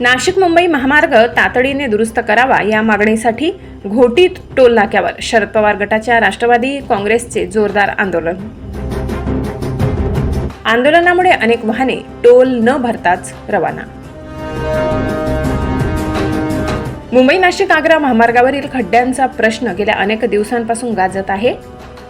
नाशिक मुंबई महामार्ग तातडीने दुरुस्त करावा या मागणीसाठी घोटी टोल नाक्यावर शरद पवार गटाच्या राष्ट्रवादी काँग्रेसचे जोरदार आंदोलन. आंदोलनामुळे अनेक वाहने टोल न भरताच रवाना. मुंबई नाशिक आग्रा महामार्गावरील खड्ड्यांचा प्रश्न गेल्या अनेक दिवसांपासून गाजत आहे.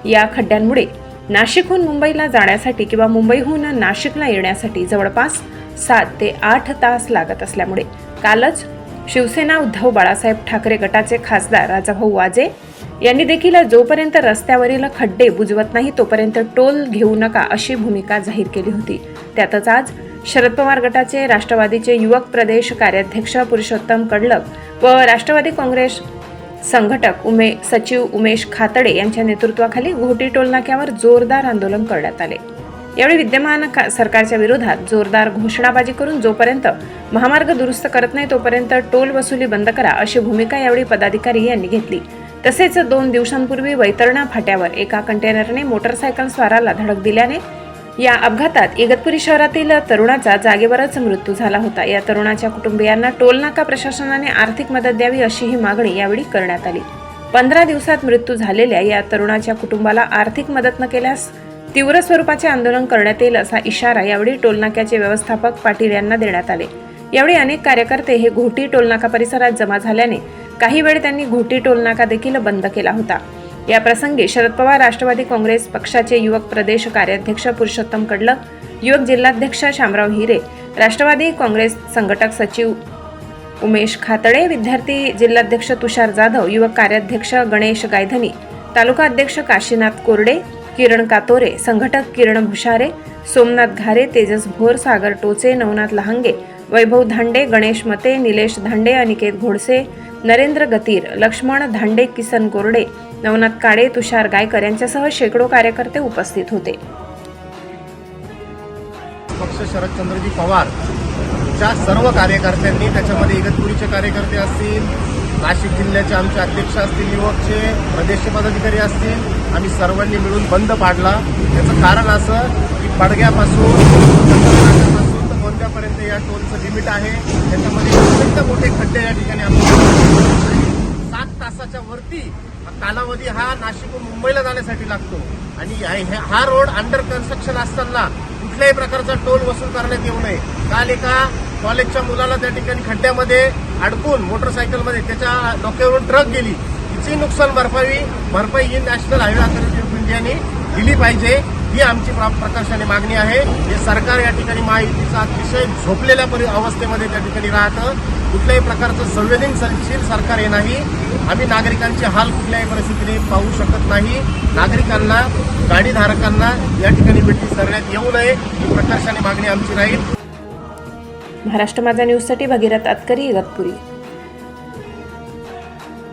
या खड्ड्यांमुळे नाशिकहून मुंबईला जाण्यासाठी किंवा मुंबईहून नाशिकला येण्यासाठी जवळपास सात ते आठ तास लागत असल्यामुळे कालच शिवसेना उद्धव बाळासाहेब ठाकरे गटाचे खासदार राजाभाऊ वाजे यांनी देखील जोपर्यंत रस्त्यावरील खड्डे बुजवत नाही तोपर्यंत टोल घेऊ नका अशी भूमिका जाहीर केली होती. त्यातच आज शरद पवार गटाचे राष्ट्रवादीचे युवक प्रदेश कार्याध्यक्ष पुरुषोत्तम कडलक व राष्ट्रवादी काँग्रेस संघटक उमे सचिव उमेश खातडे यांच्या नेतृत्वाखाली घोटी टोलनाक्यावर जोरदार आंदोलन करण्यात आले. यावेळी विद्यमान का- सरकारच्या विरोधात जोरदार घोषणाबाजी करून जोपर्यंत महामार्ग दुरुस्त करत नाही तोपर्यंत टोल वसुली बंद करा अशी भूमिका यावेळी पदाधिकारी यांनी घेतली. तसेच दोन दिवसांपूर्वी वैतरणा फाट्यावर एका कंटेनरने मोटरसायकल स्वाराला धडक दिल्याने या अपघातात इगतपुरी शहरातील तरुणाचा जागेवरच मृत्यू झाला होता. या तरुणाच्या कुटुंबियांना टोलनाका प्रशासनाने आर्थिक मदत द्यावी अशी ही मागणी यावेळी करण्यात आली. पंधरा दिवसात मृत्यू झालेल्या या तरुणाच्या कुटुंबाला आर्थिक मदत न केल्यास तीव्र स्वरूपाचे आंदोलन करण्यात येईल असा इशारा यावेळी टोलनाक्याचे व्यवस्थापक पाटील यांना देण्यात आले. यावेळी अनेक कार्यकर्ते हे घोटी टोलनाका परिसरात जमा झाल्याने काही वेळ त्यांनी घोटी टोलनाका देखील बंद केला होता. या प्रसंगी शरद पवार राष्ट्रवादी काँग्रेस पक्षाचे युवक प्रदेश कार्याध्यक्ष पुरुषोत्तम कडलक युवक जिल्हाध्यक्ष शामराव हिरे राष्ट्रवादी काँग्रेस संघटक सचिव उमेश खातडे विद्यार्थी जिल्हाध्यक्ष तुषार जाधव युवक कार्याध्यक्ष गणेश गायधनी तालुका अध्यक्ष काशीनाथ कोरडे किरण कातोरे संघटक किरण भुषारे सोमनाथ घारे तेजस भोर सागर टोचे नवनाथ लहांगे वैभव धांडे गणेश मते निलेश धांडे अनिकेत घोडसे नरेंद्र गतीर लक्ष्मण धांडे किसन कोरडे नवनाथ काळे तुषार गायकर यांच्यासह शेकडो कार्यकर्ते उपस्थित होते. पक्ष शरदचंद्रजी पवार च्या सर्व कार्यकर्त्यांनी त्याच्यामध्ये इगतपुरीचे कार्यकर्ते असतील नाशिक जिल्ह्याचे आमचे अध्यक्ष असतील युवकचे प्रदेश पदाधिकारी असतील आम्ही सर्वांनी मिळून बंद पाडला. त्याचं कारण असं की पडग्यापासून तर गोंद्यापर्यंत या टोलचं लिमिट आहे. त्याच्यामध्ये अत्यंत मोठे खड्डे या ठिकाणी सात तासाच्या वरती कालावधी हा नाशिकहून मुंबईला जाण्यासाठी लागतो. आणि हा रोड अंडर कन्स्ट्रक्शन असताना कुठल्याही प्रकारचा टोल वसूल करण्यात येऊ नये. काल एका कॉलेजच्या मुलाला त्या ठिकाणी खड्ड्यामध्ये अडकून मोटरसायकलमध्ये त्याच्या डोक्यावरून ट्रक गेली. तिची नुकसान भरपाई भरपाई ही नॅशनल हायवे अथॉरिटी ऑफ इंडियाने दिली पाहिजे. ही आमची प्रा- प्रकर्षाने मागणी आहे. हे सरकार या ठिकाणी महायुतीचा अतिशय झोपलेल्या परि अवस्थेमध्ये त्या ठिकाणी राहतं. कुठल्याही प्रकारचं संवेदनशील सरकार हे नाही. आम्ही नागरिकांचे हाल कुठल्याही परिस्थितीने पाहू शकत नाही. नागरिकांना गाडीधारकांना या ठिकाणी भेटी करण्यात येऊ नये. ही प्रकर्षाने मागणी आमची राहील. महाराष्ट्र माझा न्यूजसाठी भगीरथ अतकरी इगतपुरी